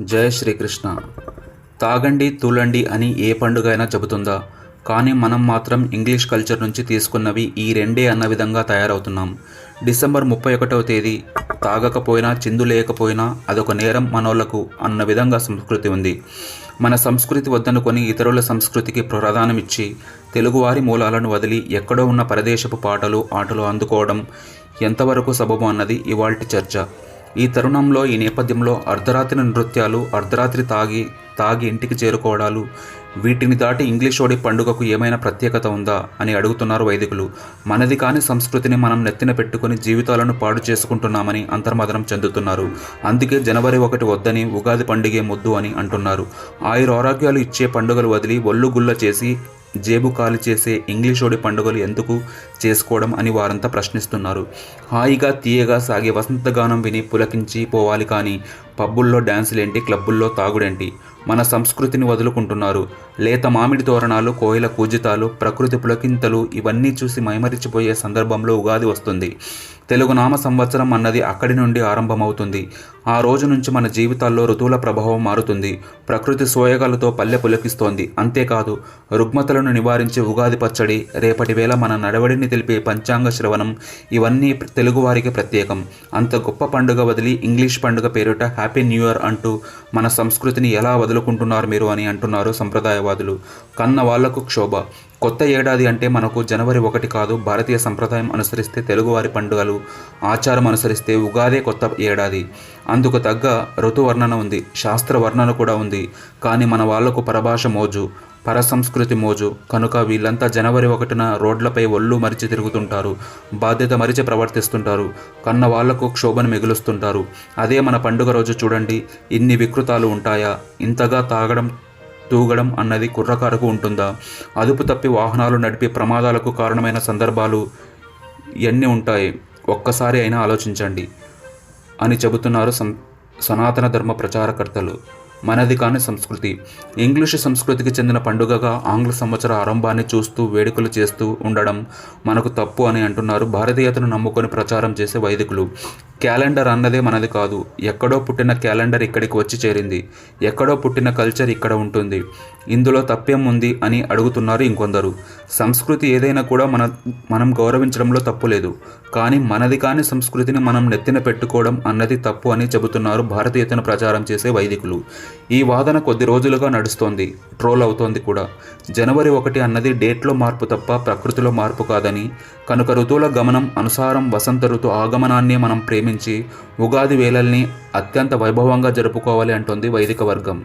జయ శ్రీకృష్ణ. తాగండి తూలండి అని ఏ పండుగ అయినా చెబుతుందా? కానీ మనం మాత్రం ఇంగ్లీష్ కల్చర్ నుంచి తీసుకున్నవి ఈ రెండే అన్న విధంగా తయారవుతున్నాం. డిసెంబర్ ముప్పై ఒకటవ తేదీ. తాగకపోయినా చిందు లేకపోయినా అదొక నేరం మనోళ్ళకు అన్న విధంగా సంస్కృతి ఉంది. మన సంస్కృతి వద్దనుకొని ఇతరుల సంస్కృతికి ప్రాధాన్యమిచ్చి తెలుగువారి మూలాలను వదిలి ఎక్కడో ఉన్న పరదేశపు పాటలు ఆటలు అందుకోవడం ఎంతవరకు సబబు అన్నది ఇవాల్టి చర్చ. ఈ తరుణంలో ఈ నేపథ్యంలో అర్ధరాత్రి నృత్యాలు అర్ధరాత్రి తాగి తాగి ఇంటికి చేరుకోవడాలు వీటిని దాటి ఇంగ్లీష్ ఓడి పండుగకు ఏమైనా ప్రత్యేకత ఉందా అని అడుగుతున్నారు వైదికులు. మనది కాని సంస్కృతిని మనం నెత్తిన పెట్టుకుని జీవితాలను పాడు చేసుకుంటున్నామని అంతర్మదనం చెందుతున్నారు. అందుకే జనవరి ఒకటి వద్దని ఉగాది పండుగే ముద్దు అని అంటున్నారు. ఆయుర ఆరోగ్యాలు ఇచ్చే పండుగలు వదిలి ఒళ్ళు గుళ్ళ చేసి జేబు ఖాళీ చేసే ఇంగ్లీషోడి పండుగలు ఎందుకు చేసుకోవడం అని వారంతా ప్రశ్నిస్తున్నారు. హాయిగా తీయగా సాగే వసంతగానం విని పులకించి పోవాలి కానీ పబ్బుల్లో డ్యాన్సులేంటి క్లబ్బుల్లో తాగుడేంటి? మన సంస్కృతిని వదులుకుంటున్నారు. లేత మామిడి తోరణాలు కోయిల కూజితాలు ప్రకృతి పులకింతలు ఇవన్నీ చూసి మైమరిచిపోయే సందర్భంలో ఉగాది వస్తుంది. తెలుగు నామ సంవత్సరం అన్నది అక్కడి నుండి ఆరంభమవుతుంది. ఆ రోజు నుంచి మన జీవితాల్లో ఋతువుల ప్రభావం మారుతుంది. ప్రకృతి సోయగాలతో పల్లె పులకిస్తోంది. అంతేకాదు రుగ్మతలను నివారించి ఉగాది పచ్చడి రేపటి వేళ మన నడవడిని తెలిపే పంచాంగ శ్రవణం ఇవన్నీ తెలుగువారికి ప్రత్యేకం. అంత గొప్ప పండుగ వదిలి ఇంగ్లీష్ పండుగ పేరిట హ్యాపీ న్యూ ఇయర్ అంటూ మన సంస్కృతిని ఎలా వదులుకుంటున్నారు మీరు అని అంటున్నారు సంప్రదాయవాదులు. కన్న వాళ్ళకు క్షోభ. కొత్త ఏడాది అంటే మనకు జనవరి ఒకటి కాదు భారతీయ సంప్రదాయం అనుసరిస్తే తెలుగువారి పండుగలు ఆచారం అనుసరిస్తే ఉగాదే కొత్త ఏడాది. అందుకు తగ్గ ఋతువర్ణన ఉంది శాస్త్ర వర్ణన కూడా ఉంది. కానీ మన వాళ్ళకు పరభాష మోజు. పరసంస్కృతి మోజు. కనుక వీళ్ళంతా జనవరి ఒకటిన రోడ్లపై ఒళ్ళు మరిచి తిరుగుతుంటారు. బాధ్యత మరిచి ప్రవర్తిస్తుంటారు. కన్న వాళ్ళకు క్షోభను మిగులుస్తుంటారు. అదే మన పండుగ రోజు చూడండి. ఇన్ని వికృతాలు ఉంటాయా? ఇంతగా తాగడం తూగడం అన్నది కుర్రకారకు ఉంటుందా? అదుపు తప్పి వాహనాలు నడిపి ప్రమాదాలకు కారణమైన సందర్భాలు ఎన్ని ఉంటాయి? ఒక్కసారి అయినా ఆలోచించండి. అని చెబుతున్నారు సం సనాతన ధర్మ ప్రచారకర్తలు. మనది కాని సంస్కృతి. ఇంగ్లీషు సంస్కృతికి చెందిన పండుగగా ఆంగ్ల సంవత్సర ఆరంభాన్ని చూస్తూ వేడుకలు చేస్తూ ఉండడం మనకు తప్పు అని అంటున్నారు భారతీయతను నమ్ముకొని ప్రచారం చేసే వైదికులు. క్యాలెండర్ అన్నదే మనది కాదు. ఎక్కడో పుట్టిన క్యాలెండర్ ఇక్కడికి వచ్చి చేరింది. ఎక్కడో పుట్టిన కల్చర్ ఇక్కడ ఉంటుంది. ఇందులో తప్పేం ఉంది అని అడుగుతున్నారు ఇంకొందరు. సంస్కృతి ఏదైనా కూడా మన మనం గౌరవించడంలో తప్పు లేదు. కానీ మనది కాని సంస్కృతిని మనం నెత్తిన పెట్టుకోవడం అన్నది తప్పు అని చెబుతున్నారు భారతీయతను ప్రచారం చేసే వైదికులు. ఈ వాదన కొద్ది రోజులుగా నడుస్తోంది. ట్రోల్ అవుతోంది కూడా. జనవరి ఒకటి అన్నది డేట్లో మార్పు తప్ప ప్రకృతిలో మార్పు కాదని కనుక ఋతువుల గమనం అనుసారం వసంత ఋతు ఆగమనాన్ని మనం ప్రేమి ప్రేమించి ఉగాది వేళల్ని అత్యంత వైభవంగా జరుపుకోవాలి అంటోంది వైదిక వర్గం.